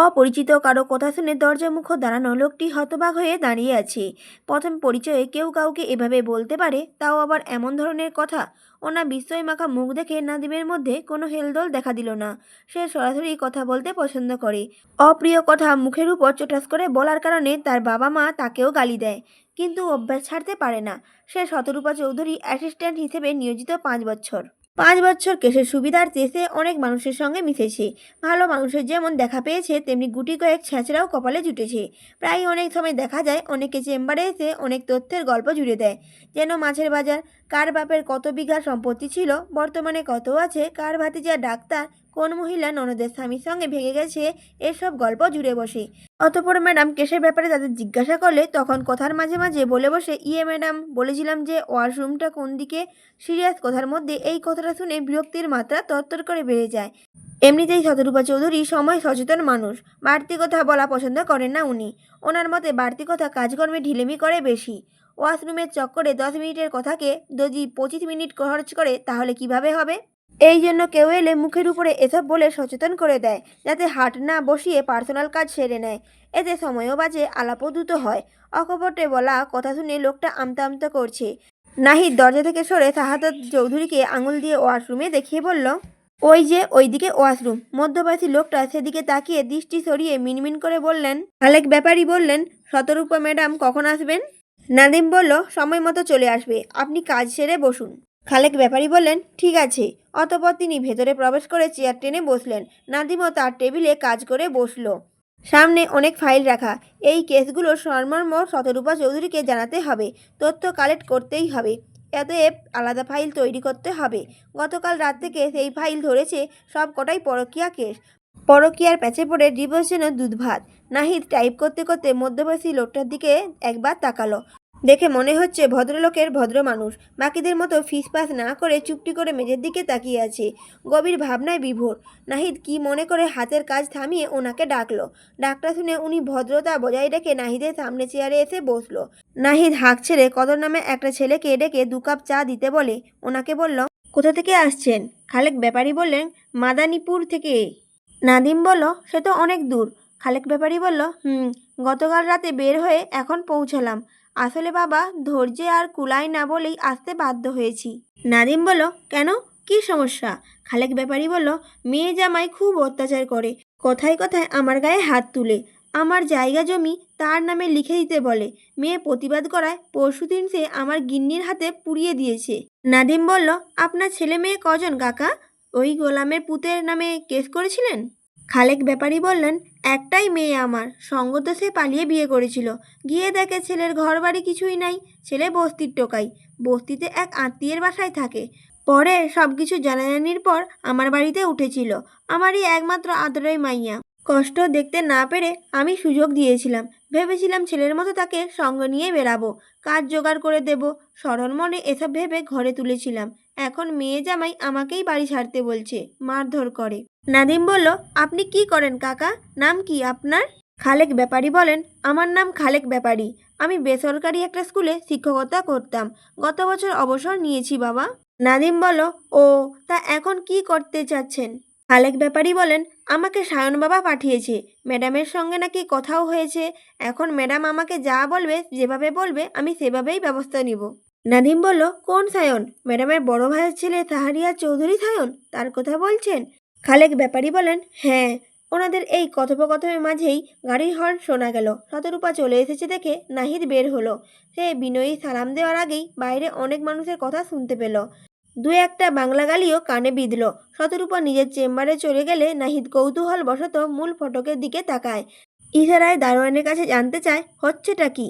অপরিচিত কারও কথা শুনে দরজা মুখ দাঁড়ানো লোকটি হতবাক হয়ে দাঁড়িয়ে আছে। প্রথম পরিচয়ে কেউ কাউকে এভাবে বলতে পারে, তাও আবার এমন ধরনের কথা? ওনা বিস্ময় মাখা মুখ দেখে নাদিমের মধ্যে কোনো হেলদোল দেখা দিল না। সে সরাসরি কথা বলতে পছন্দ করে। অপ্রিয় কথা মুখের উপর চোটাস করে বলার কারণে তার বাবা মা তাকেও গালি দেয়, কিন্তু অভ্যাস ছাড়তে পারে না। সে শতরূপা চৌধুরী অ্যাসিস্ট্যান্ট হিসেবে নিয়োজিত পাঁচ বছর। পাঁচ বছর কেসের সুবিধার সে অনেক মানুষের সঙ্গে মিশেছে। ভালো মানুষের যেমন দেখা পেয়েছে, তেমনি গুটি কয়েক ছেঁচড়াও কপালে জুটেছে। প্রায় অনেক সময় দেখা যায়, অনেকে চেম্বারে এসে অনেক তথ্যের গল্প জুড়ে দেয়। যেন মাছের বাজার, কার বাপের কত বিঘা সম্পত্তি ছিল, বর্তমানে কত আছে, কার ভাতিজা ডাক্তার কোন মহিলা ননদের স্বামীর সঙ্গে ভেঙে গেছে, এসব গল্প জুড়ে বসে। অতপর ম্যাডাম কেসের ব্যাপারে তাদের জিজ্ঞাসা করলে তখন কথার মাঝে মাঝে বলে বসে ইয়ে ম্যাডাম, বলেছিলাম যে ওয়াশরুমটা কোন দিকে? সিরিয়াস কথার মধ্যে এই কথাটা শুনে বিরক্তির মাত্রা তরতর করে বেড়ে যায়। এমনিতেই শতরূপা চৌধুরী সময় সচেতন মানুষ। বাড়তি কথা বলা পছন্দ করেন না উনি। ওনার মতে বাড়তি কথা কাজকর্মে ঢিলেমি করে বেশি। ওয়াশরুমের চক্করে দশ মিনিটের কথাকে যদি পঁচিশ মিনিট খরচ করে, তাহলে কীভাবে হবে? এই জন্য কেউ এলে মুখের উপরে এসব বলে সচেতন করে দেয়, যাতে হাট না বসিয়ে পার্সোনাল কাজ সেরে নেয়। এতে সময়ও বাজে আলাপও দ্রুত হয়। অকপটে বলা কথা শুনে লোকটা আমতা আমতা করছে। নাহিদ দরজা থেকে সরে শাহাদত চৌধুরীকে আঙুল দিয়ে ওয়াশরুমে দেখিয়ে বলল, ওই যে ওইদিকে ওয়াশরুম। মধ্যবয়সী লোকটা সেদিকে তাকিয়ে দৃষ্টি সরিয়ে মিনমিন করে বললেন, আলেক ব্যাপারী বললেন শতরূপা ম্যাডাম কখন আসবেন? নাদিম বলল, সময় মতো চলে আসবে। আপনি কাজ সেরে বসুন। খালেক ব্যাপারী বললেন, ঠিক আছে। অতপর তিনি ভেতরে প্রবেশ করে চেয়ার টেনে বসলেন। নাদিমও তার টেবিলে কাজ করে বসল। সামনে অনেক ফাইল রাখা। এই কেসগুলোর সর্মর্ম শতরূপা চৌধুরীকে জানাতে হবে। তথ্য কালেক্ট করতেই হবে। অতএব আলাদা ফাইল তৈরি করতে হবে। গতকাল রাত থেকে সেই ফাইল ধরেছে সব কটাই পরকীয়া কেস। পরকীয়ার প্যাচে পড়ে ডিভোর্স যেন দুধ ভাত নাহিদ টাইপ করতে করতে মধ্যবয়সী লোকটার দিকে একবার তাকালো। দেখে মনে হচ্ছে ভদ্রলোকের ভদ্র মানুষ। বাকিদের মতো ফিসপাস না করে চুপটি করে মেঝের দিকে তাকিয়ে আছে। গভীর ভাবনায় বিভোর। নাহিদ কি মনে করে হাতের কাজ থামিয়ে ওনাকে ডাকলো। ডাকটা শুনে উনি ভদ্রতা বজায় রেখে নাহিদের সামনে চেয়ারে এসে বসল। নাহিদ হাঁক ছেড়ে কদর নামে একটা ছেলেকে ডেকে দু কাপ চা দিতে বলে। ওনাকে বলল, কোথা থেকে আসছেন? খালেক ব্যাপারী বললেন মাদানীপুর থেকে। নাদিম বলল, সে তো অনেক দূর। খালেক ব্যাপারী বলল, হুম, গতকাল রাতে বের হয়ে এখন পৌঁছালাম। আসলে বাবা, ধৈর্যে আর কুলায় না বলেই আসতে বাধ্য হয়েছি। নাদিম বলল, কেন? কি সমস্যা? খালেক ব্যাপারী বলল, মেয়ে জামাই খুব অত্যাচার করে, কথায় কথায় আমার গায়ে হাত তুলে, আমার জায়গা জমি তার নামে লিখে দিতে বলে, মেয়ে প্রতিবাদ করায় পরশুদিন সে আমার গিন্নির হাতে পুড়িয়ে দিয়েছে। নাদিম বলল, আপনার ছেলে মেয়ে কজন, কাকা? ওই গোলামের পুতের নামে কেস করেছিলেন? খালেক ব্যাপারী বললেন, একটাই মেয়ে আমার। সঙ্গত সে পালিয়ে বিয়ে করেছিল। গিয়ে দেখে ছেলের ঘর বাড়ি কিছুই নাই, ছেলে বস্তির টোকাই। বস্তিতে এক আত্মীয়ের বাসায় থাকে। পরে সব কিছু জানাজানির পর আমার বাড়িতে উঠেছিল। আমারই একমাত্র আদরের মাইয়া। কষ্ট দেখতে না পেরে আমি সুযোগ দিয়েছিলাম। ভেবেছিলাম ছেলের মতো তাকে সঙ্গ নিয়ে বেরাবো কাজ জোগাড় করে দেব। সরল মনে এসব ভেবে ঘরে তুলেছিলাম। এখন মেয়ে জামাই আমাকেই বাড়ি ছাড়তে বলছে। মারধর করে। নাদিম বলল, আপনি কি করেন কাকা? নাম কি আপনার? খালেক ব্যাপারী বলেন, আমার নাম খালেক ব্যাপারী। আমি বেসরকারি একটা স্কুলে শিক্ষকতা করতাম। গত বছর অবসর নিয়েছি, বাবা। নাদিম বলল, ও, তা এখন কি করতে চাচ্ছেন? খালেক ব্যাপারী বলেন, আমাকে সায়ন বাবা পাঠিয়েছে। ম্যাডামের সঙ্গে নাকি কথাও হয়েছে। এখন ম্যাডাম আমাকে যা বলবে, যেভাবে বলবে, আমি সেভাবেই ব্যবস্থা নিব। নাদিম বলল, কোন সায়ন? ম্যাডামের বড় ভাইয়ের ছেলে তাহারিয়া চৌধুরী সায়ন? তার কথা বলছেন? খালেক ব্যাপারী বলেন হ্যাঁ ওনাদের এই কথোপকথনের মাঝেই গাড়ির হর্ন শোনা গেল। শতরূপা চলে এসেছে দেখে নাহিদ বের হলো। সে বিনয়ী সালাম দেওয়ার আগেই বাইরে অনেক মানুষের কথা শুনতে পেল। দু একটা বাংলা গালিও কানে বিঁধল। শতরূপা নিজের চেম্বারে চলে গেলে নাহিদ কৌতূহল বশত মূল ফটকের দিকে তাকায়। ইশারায় দারোয়ানের কাছে জানতে চায়, হচ্ছেটা কি?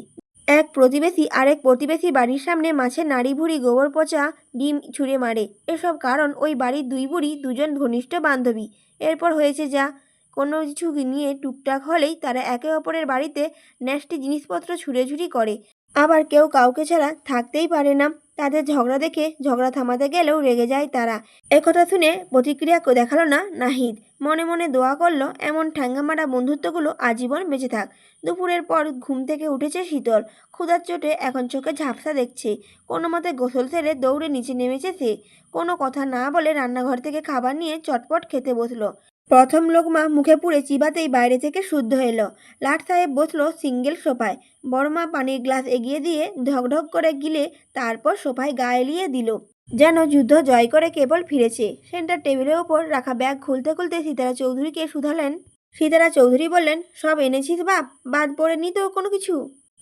এক প্রতিবেশী আরেক প্রতিবেশী বাড়ির সামনে মাছের নাড়ি ভুড়ি, গোবর পচা, ডিম ছুঁড়ে মারে। এসব কারণ ওই বাড়ির দুই বুড়ি দুজন ঘনিষ্ঠ বান্ধবী। এরপর হয়েছে যা। কোনো কিছু নিয়ে টুকটাক হলেই তারা একে অপরের বাড়িতে ন্যাস্টি জিনিসপত্র ছুঁড়ে ছুঁড়েছুড়ি করে। আবার কেউ কাউকে ছাড়া থাকতেই পারে না। তাদের ঝগড়া দেখে ঝগড়া থামাতে গেলেও রেগে যায় তারা। একথা শুনে প্রতিক্রিয়া দেখাল না নাহিদ। মনে মনে দোয়া করল, এমন ঠ্যাঙ্গামারা বন্ধুত্বগুলো আজীবন বেঁচে থাক। দুপুরের পর ঘুম থেকে উঠেছে শীতল। ক্ষুধার চোটে এখন চোখে ঝাপসা দেখছে। কোনো মতে গোসল সেরে দৌড়ে নিচে নেমেছে সে। কোনো কথা না বলে রান্নাঘর থেকে খাবার নিয়ে চটপট খেতে বসল। প্রথম লোকমা মুখে পুড়ে চিবাতেই বাইরে থেকে শুদ্ধ এলো। লাট সাহেব বসল সিঙ্গেল সোফায়। বড়মা পানির গ্লাস এগিয়ে দিয়ে ঢকঢক করে গিলে তারপর সোফায় গায়ে এলিয়ে দিল। যেন যুদ্ধ জয় করে কেবল ফিরেছে। সেন্টার টেবিলের ওপর রাখা ব্যাগ খুলতে খুলতে সীতারা চৌধুরীকে শুধালেন। সীতারা চৌধুরী বললেন, সব এনেছিস বাপ? বাদ পড়েনি তো কোনো কিছু?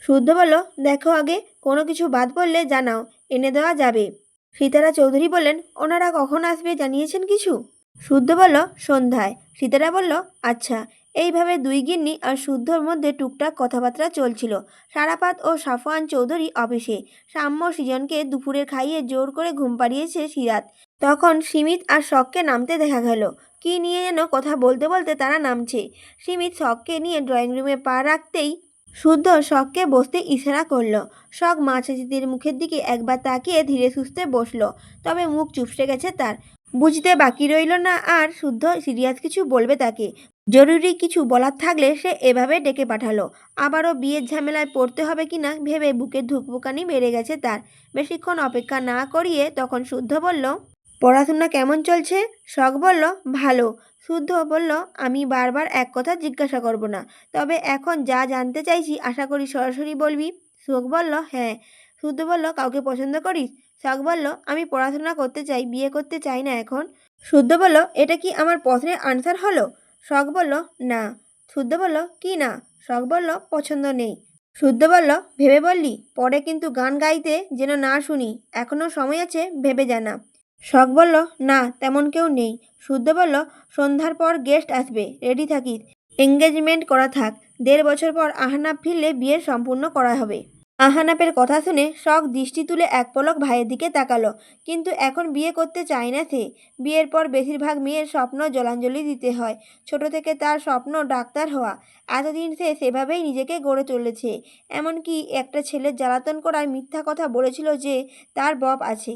শুদ্ধ বলল, দেখো আগে, কোনো কিছু বাদ পড়লে জানাও, এনে দেওয়া যাবে। সীতারা চৌধুরী বললেন, ওনারা কখন আসবে জানিয়েছেন কিছু? শুদ্ধ বলল, সন্ধ্যায়। সীতারা বলল আচ্ছা এইভাবে দুই গিন্নি আর শুদ্ধর মধ্যে টুকটাক কথাবার্তা চলছিল। সারাপাত ও সাফওয়ান চৌধুরী অফিসে। সাম্য সৃজনকে দুপুরে খাইয়ে জোর করে ঘুম পাড়িয়েছে সিরাত। তখন সিমিত আর শখকে নামতে দেখা গেল। কি নিয়ে যেন কথা বলতে বলতে তারা নামছে। সিমিত শখকে নিয়ে ড্রয়িং রুমে পা রাখতেই শুদ্ধ শখকে বসতে ইশারা করল। শখ মাছাচিতির মুখের দিকে একবার তাকিয়ে ধীরে সুস্থে বসল, তবে মুখ চুপসে গেছে তার। বুঝতে বাকি রইল না আর শুদ্ধ সিরিয়াস কিছু বলবে তাকে। জরুরি কিছু বলার থাকলে সে এভাবে ডেকে পাঠালো। আবারও বিয়ের ঝামেলায় পড়তে হবে কি না ভেবে বুকে ধুকপুকানি বেড়ে গেছে তার। বেশিক্ষণ অপেক্ষা না করিয়ে তখন শুদ্ধ বলল, পড়াশোনা কেমন চলছে? শখ বলল, ভালো। শুদ্ধ বলল, আমি বারবার এক কথা জিজ্ঞাসা করব না, তবে এখন যা জানতে চাইছি আশা করি সরাসরি বলবি? শোক বলল হ্যাঁ। শুদ্ধ বলল, কাউকে পছন্দ করিস? শখ বলল, আমি পড়াশোনা করতে চাই, বিয়ে করতে চাই না এখন। শুদ্ধ বলল, এটা কি আমার প্রশ্নের আনসার হলো? শখ বলল, না। শুদ্ধ বলল, কি না? শখ বলল, পছন্দ নেই। শুদ্ধ বলল, ভেবে বললি? পরে কিন্তু গান গাইতে যেন না শুনি এখনও সময় আছে, ভেবে জানা। শখ বলল, না, তেমন কেউ নেই। শুদ্ধ বলল, সন্ধ্যার পর গেস্ট আসবে রেডি থাকিস। এঙ্গেজমেন্ট করা থাক। দেড় বছর পর আহনাপ ফিরলে বিয়ে সম্পূর্ণ করা হবে। আহানাপের কথা শুনে শখ দৃষ্টি তুলে এক পলক ভাইয়ের দিকে তাকালো। কিন্তু এখন বিয়ে করতে চায় না সে। বিয়ের পর বেশিরভাগ মেয়ের স্বপ্ন জলাঞ্জলি দিতে হয়। ছোট থেকে তার স্বপ্ন ডাক্তার হওয়া। এতদিন সে সেভাবেই নিজেকে গড়ে চলেছে এমনকি একটা ছেলের জ্বালাতন করায় মিথ্যা কথা বলেছিল যে তার বব আছে।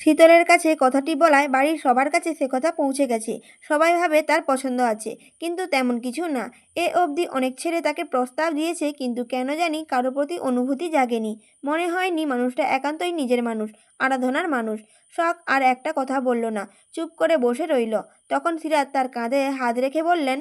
শীতলের কাছে কথাটি বলায় বাড়ির সবার কাছে সে কথা পৌঁছে গেছে। সবাই ভাবে তার পছন্দ আছে, কিন্তু তেমন কিছু না। এ অবধি অনেক ছেলে তাকে প্রস্তাব দিয়েছে, কিন্তু কেন জানি কারও প্রতি অনুভূতি জাগেনি। মনে হয়নি মানুষটা একান্তই নিজের মানুষ, আরাধনার মানুষ। শখ আর একটা কথা বলল না, চুপ করে বসে রইল। তখন সিরাজ তার কাঁধে হাত রেখে বললেন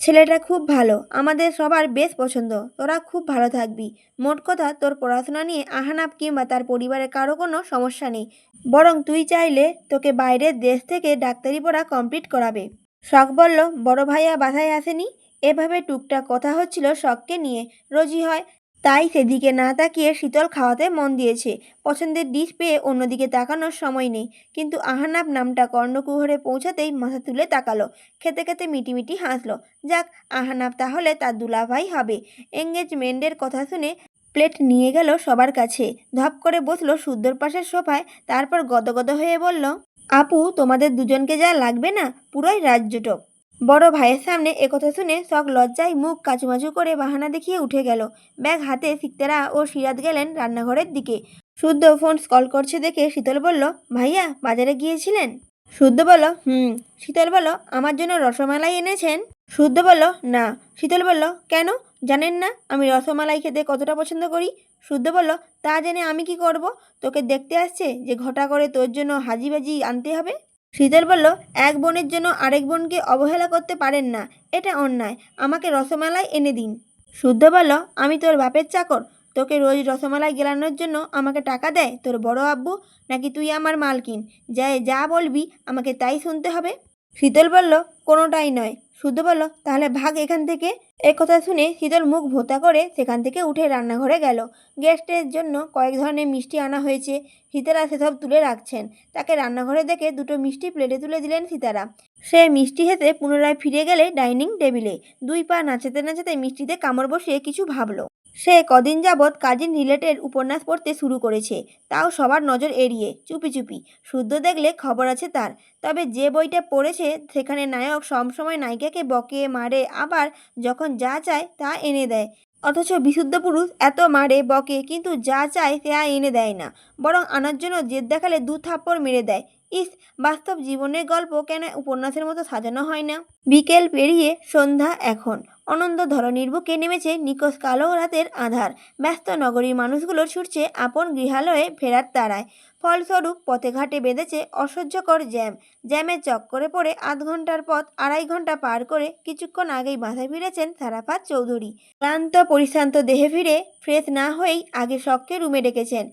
ছেলেটা খুব ভালো, আমাদের সবার বেশ পছন্দ, তোরা খুব ভালো থাকবি। মোট কথা, তোর পড়াশোনা নিয়ে আহানাপ কিংবা তার পরিবারে কারও কোনো সমস্যা নেই। বরং তুই চাইলে তোকে বাইরের দেশ থেকে ডাক্তারি পড়া কমপ্লিট করাবে। শখ বলল, বড় ভাইয়া বাসায় আসেনি? এভাবে টুকটাক কথা হচ্ছিল শখকে নিয়ে। রোজই হয় তাই সেদিকে না তাকিয়ে শীতল খাওয়াতে মন দিয়েছে। পছন্দের ডিশ পেয়ে অন্যদিকে তাকানোর সময় নেই। কিন্তু আহানাব নামটা কর্ণকুহরে পৌঁছাতেই মাথা তুলে তাকালো। খেতে খেতে মিটিমিটি হাসলো। যাক, আহানাব তাহলে তার দুলাভাই হবে। এঙ্গেজমেন্টের কথা শুনে প্লেট নিয়ে গেল সবার কাছে। ধপ করে বসল শুদ্ধর পাশের সোফায়। তারপর গদগদ হয়ে বলল, আপু, তোমাদের দুজনকে যা লাগবে না? পুরোই রাজ্যটক। বড় ভাইয়ের সামনে একথা শুনে শখ লজ্জায় মুখ কাচুমাচু করে বাহানা দেখিয়ে উঠে গেল। ব্যাগ হাতে সিকতারা ও সিরাত গেলেন রান্নাঘরের দিকে। শুদ্ধ ফোন কল করছে দেখে শীতল বলল, ভাইয়া, বাজারে গিয়েছিলেন? শুদ্ধ বলল, হুম। শীতল বলল, আমার জন্য রসমালাই এনেছেন? শুদ্ধ বলল, না। শীতল বলল, কেন? জানেন না, আমি রসমালাই খেতে কতটা পছন্দ করি? শুদ্ধ বলল, তা জেনে আমি কি করব? তোকে দেখতে আসছে যে ঘটা করে তোর জন্য হাজিবাজি আনতে হবে? শীতল বলল, এক বোনের জন্য আরেক বোনকে অবহেলা করতে পারেন না, এটা অন্যায়। আমাকে রসমালাই এনে দিন। শুদ্ধ বলল, আমি তোর বাপের চাকর। তোকে রোজ রসমালাই গেলানোর জন্য আমাকে টাকা দেয় তোর বড় আব্বু, নাকি তুই আমার মালকিন? যা যা বলবি, আমাকে তাই শুনতে হবে। শীতল বলল, কোনোটাই নয়। শুদ্ধ বলল, তাহলে ভাগ এখান থেকে? এ কথা শুনে শীতল মুখ ভোতা করে সেখান থেকে উঠে রান্নাঘরে গেল। গেস্টের জন্য কয়েক ধরনের মিষ্টি আনা হয়েছে। সীতারা সেসব তুলে রাখছেন। তাকে রান্নাঘরে দেখে দুটো মিষ্টি প্লেটে তুলে দিলেন সীতারা সে মিষ্টি হেতে পুনরায় ফিরে গেলে ডাইনিং টেবিলে। দুই পা নাচাতে নাচাতে মিষ্টিতে কামড় বসিয়ে কিছু ভাবলো। সে কদিন যাবৎ কাজিন রিলেটেড উপন্যাস পড়তে শুরু করেছে, তাও সবার নজর এড়িয়ে, চুপি চুপি। শুদ্ধ দেখলে খবর আছে তার, তবে যে বইটা পড়েছে সেখানে নায়ক সবসময় নায়িকাকে বকে, মারে, আবার যখন যা চায় তা এনে দেয়। অথচ বিশুদ্ধ পুরুষ এত মারে, বকে, কিন্তু যা চায় তা এনে দেয় না, বরং আনার জন্য জেদ দেখালে দু থাপ্পড় মেরে দেয়। ইস, বাস্তব জীবনের গল্প কেন উপন্যাসের মতো সাজানো হয় না? বিকেল পেরিয়ে সন্ধ্যা এখন। অনন্ত ধরনীর বুকে নেমেছে নিকোষ কালো রাতের আধার। ব্যস্ত নগরীর মানুষগুলো ছুটছে আপন গৃহালয়ে ফেরার তারায়। ফলস্বরূপ পথে ঘাটে বেঁধেছে অসহ্যকর জ্যাম। জ্যামের চক্করে পড়ে আধ ঘণ্টার পথ আড়াই ঘণ্টা পার করে কিছুক্ষণ আগেই বাসায় ফিরেছেন সারাফাত চৌধুরী। ক্লান্ত, পরিশ্রান্ত দেহে ফিরে ফ্রেশ না হয়েই আগে শখকে রুমে ডেকেছেন।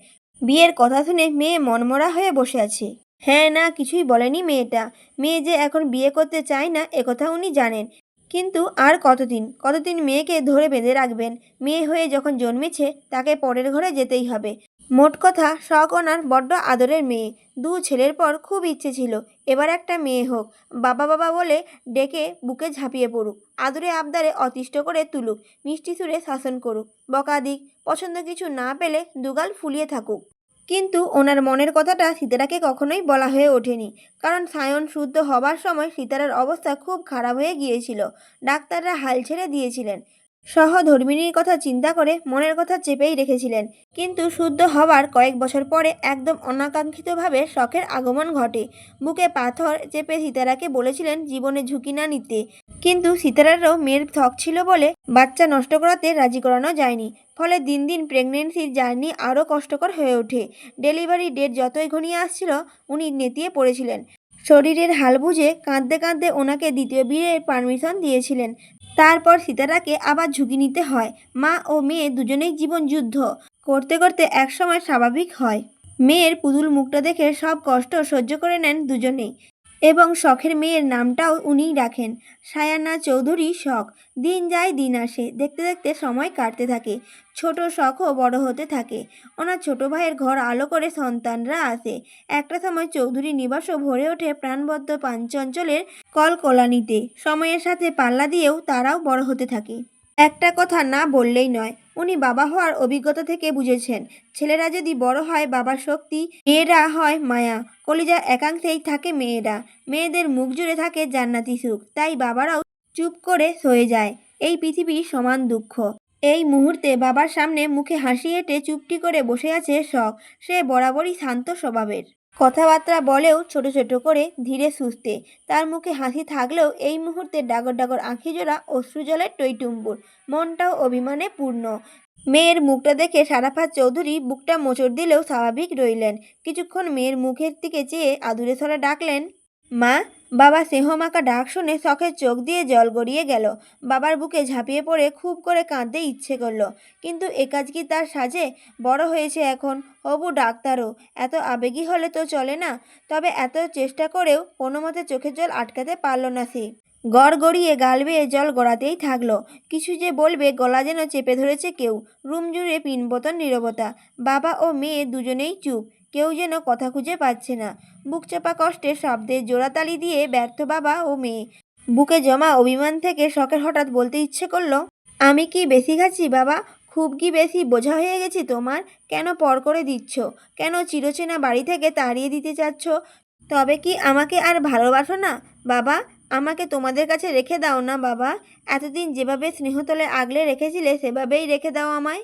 বিয়ের কথা শুনে মেয়ে মনমরা হয়ে বসে আছে। হ্যাঁ না, কিছুই বলেনি মেয়েটা। মেয়ে যে এখন বিয়ে করতে চায় না, একথা উনি জানেন। কিন্তু আর কতদিন? কতদিন মেয়েকে ধরে বেঁধে রাখবেন? মেয়ে হয়ে যখন জন্মেছে, তাকে পরের ঘরে যেতেই হবে। মোট কথা শখ ওনার বড্ড আদরের মেয়ে। দু ছেলের পর খুব ইচ্ছে ছিল, এবার একটা মেয়ে হোক। বাবা বাবা বলে ডেকে বুকে ঝাঁপিয়ে পড়ুক। আদরে আবদারে অতিষ্ঠ করে তুলুক। মিষ্টি সুরে শাসন করুক। বকা দিক। পছন্দ কিছু না পেলে দুগাল ফুলিয়ে থাকুক। কিন্তু ওনার মনের কথাটা সীতারাকে কখনোই বলা হয়ে ওঠেনি। কারণ সায়ন শুদ্ধ হবার সময় সীতারার অবস্থা খুব খারাপ হয়ে গিয়েছিল। ডাক্তাররা হাল ছেড়ে দিয়েছিলেন। সহধর্মিনীর কথা চিন্তা করে মনের কথা চেপেই রেখেছিলেন। কিন্তু শুদ্ধ হবার কয়েক বছর পরে একদম অনাকাঙ্ক্ষিতভাবে শখের আগমন ঘটে। বুকে পাথর চেপে সীতারাকে বলেছিলেন, জীবনে ঝুঁকি না নিতে। কিন্তু সীতারারও মেয়ের থক ছিল বলে বাচ্চা নষ্ট করাতে রাজি করানো যায়নি। ফলে দিন দিন প্রেগনেন্সির জার্নি আরও কষ্টকর হয়ে ওঠে। ডেলিভারি ডেট যতই ঘনিয়ে আসছিল, উনি নেতিয়ে পড়েছিলেন। শরীরের হাল বুঝে কাঁদতে কাঁদতে ওনাকে দ্বিতীয় বিয়ের পারমিশন দিয়েছিলেন। তারপর সীতারাকে আবার ঝুঁকি নিতে হয়। মা ও মেয়ে দুজনেই জীবন যুদ্ধ করতে করতে একসময় স্বাভাবিক হয়। মেয়ের পুতুল মুখটা দেখে সব কষ্ট সহ্য করে নেন দুজনেই। এবং শখের মেয়ের নামটাও উনিই রাখেন। সায়ানা চৌধুরী শখ। দিন যায় দিন আসে। দেখতে দেখতে সময় কাটতে থাকে। ছোট শখও বড় হতে থাকে। ওনার ছোট ভাইয়ের ঘর আলো করে সন্তানরা আসে। একটা সময় চৌধুরী নিবাসও ভরে ওঠে প্রাণবদ্ধ পাঞ্চঞ্চলের কলকলানিতে। সময়ের সাথে পাল্লা দিয়েও তারাও বড় হতে থাকে। একটা কথা না বললেই নয়, উনি বাবা হওয়ার অভিজ্ঞতা থেকে বুঝেছেন। ছেলেরা যদি বড় হয় বাবার শক্তি, মেয়েরা হয় মায়া। কলিজা একাংশেই থাকে মেয়েরা। মেয়েদের মুখ জুড়ে থাকে জান্নাতি সুখ। তাই বাবারাও চুপ করে সয়ে যায়। এই পৃথিবীর সমান দুঃখ। এই মুহূর্তে বাবার সামনে মুখে হাসি এঁটে চুপটি করে বসে আছে শখ। সে বরাবরই শান্ত স্বভাবের। কথাবার্তা বলেও ছোট ছোট করে ধীরে সুস্থে। তার মুখে হাসি থাকলেও এই মুহূর্তে ডাগর ডাগর আঁখি জোড়া অশ্রুজলের টইটুম্বুর মনটাও অভিমানে পূর্ণ। মেয়ের মুখটা দেখে সারাফাত চৌধুরী বুকটা মোচড় দিলেও স্বাভাবিক রইলেন। কিছুক্ষণ মেয়ের মুখের দিকে চেয়ে আদুরে সরা ডাকলেন মা, বাবা স্নেহমাকা ডাক শুনে শখের চোখ দিয়ে জল গড়িয়ে গেল। বাবার বুকে ঝাঁপিয়ে পড়ে খুব করে কাঁদতে ইচ্ছে করল। কিন্তু এ কাজ কি তার সাজে? বড় হয়েছে এখন। হবু ডাক্তারও। এত আবেগী হলে তো চলে না। তবে এত চেষ্টা করেও কোনো মতে চোখের জল আটকাতে পারল না সে। গড় গড়িয়ে গাল বেয়ে জল গড়াতেই থাকল। কিছু যে বলবে গলা যেন চেপে ধরেছে কেউ। রুম জুড়ে পিনপতন নীরবতা। বাবা ও মেয়ে দুজনেই চুপ। কেউ যেন কথা খুঁজে পাচ্ছে না। বুক চাপা কষ্টে শব্দের জোড়াতালি দিয়ে ব্যর্থ বাবা ও মেয়ে। বুকে জমা অভিমান থেকে শখের হঠাৎ বলতে ইচ্ছে করল, আমি কি বেশি খাচ্ছি বাবা? খুব কি বেশি? বোঝা হয়ে গেছি তোমার। কেন পর করে দিচ্ছ? কেন চিরচেনা বাড়ি থেকে তাড়িয়ে দিতে চাচ্ছ? তবে কি আমাকে আর ভালোবাসো না? বাবা, আমাকে তোমাদের কাছে রেখে দাও না বাবা। এতদিন যেভাবে স্নেহতলে আগলে রেখেছিলে, সেভাবেই রেখে দাও আমায়।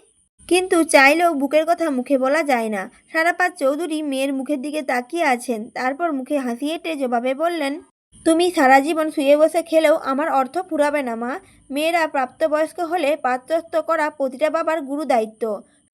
কিন্তু চাইলেও বুকের কথা মুখে বলা যায় না। সারাপাত চৌধুরী মেয়ের মুখের দিকে তাকিয়ে আছেন। তারপর মুখে হাসি হেঁটে জবাবে বললেন, তুমি সারা জীবন শুয়ে বসে খেলেও আমার অর্থ ফুরাবে না, মা। মেয়েরা প্রাপ্তবয়স্ক হলে পাত্রস্থ করা প্রতিটা বাবার গুরু দায়িত্ব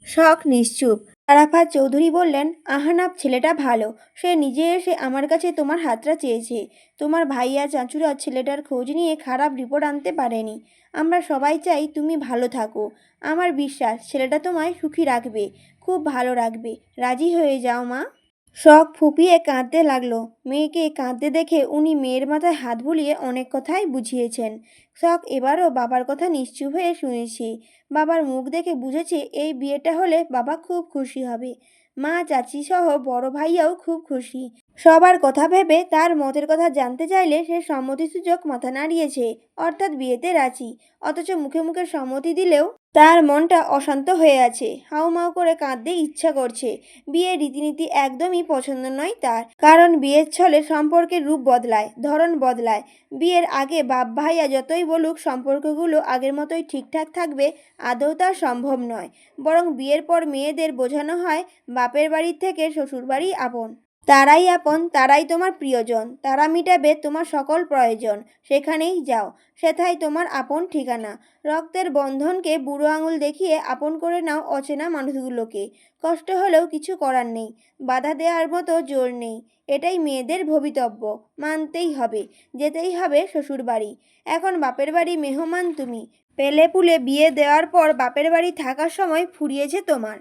শখ নিশ্চুপ। আরাফাত চৌধুরী বললেন, আহানাব, ছেলেটা ভালো। সে নিজে এসে আমার কাছে তোমার হাতটা চেয়েছে। তোমার ভাইয়া চাঁচুরা ছেলেটার খোঁজ নিয়ে খারাপ রিপোর্ট আনতে পারেনি। আমরা সবাই চাই তুমি ভালো থাকো। আমার বিশ্বাস, ছেলেটা তোমায় সুখী রাখবে, খুব ভালো রাখবে। রাজি হয়ে যাও মা। শখ ফুপিয়ে কাঁদতে লাগল। মেয়েকে কাঁদতে দেখে উনি মেয়ের মাথায় হাত বুলিয়ে অনেক কথাই বুঝিয়েছেন। শখ, এবারও বাবার কথা নিশ্চুপ হয়ে শুনেছি। বাবার মুখ দেখে বুঝেছি এই বিয়েটা হলে বাবা খুব খুশি হবে। মা, চাচি সহ বড় ভাইয়াও খুব খুশি। সবার কথা ভেবে তার মতের কথা জানতে চাইলে সে সম্মতিসূচক মাথা নাড়িয়েছে, অর্থাৎ বিয়েতে রাজি। অথচ মুখে মুখে সম্মতি দিলেও তার মনটা অশান্ত হয়ে আছে, হাউমাউ করে কাঁদতে ইচ্ছা করছে। বিয়ের রীতিনীতি একদমই পছন্দ নয় তার, কারণ বিয়ের ছলে সম্পর্কের রূপ বদলায়, ধরন বদলায়। বিয়ের আগে বাপ ভাইয়া যতই বলুক, সম্পর্কগুলো আগের মতোই ঠিকঠাক থাকবে, আদৌ তা সম্ভব নয়। বরং বিয়ের পর মেয়েদের বোঝানো হয়, বাপের বাড়ির থেকে শ্বশুর বাড়ি আপন। তারাই আপন, তারাই তোমার প্রিয়জন। তারা মিটাবে তোমার সকল প্রয়োজন। সেখানেই যাও, সেথায় তোমার আপন ঠিকানা। রক্তের বন্ধনকে বুড়ো আঙুল দেখিয়ে আপন করে নাও অচেনা মানুষগুলোকে। কষ্ট হলেও কিছু করার নেই, বাধা দেওয়ার মতো জোর নেই। এটাই মেয়েদের ভবিতব্য, মানতেই হবে, যেতেই হবে শ্বশুর বাড়ি এখন বাপের বাড়ি মেহমান তুমি। পেলে পুলে বিয়ে দেওয়ার পর বাপের বাড়ি থাকার সময় ফুরিয়েছে তোমার।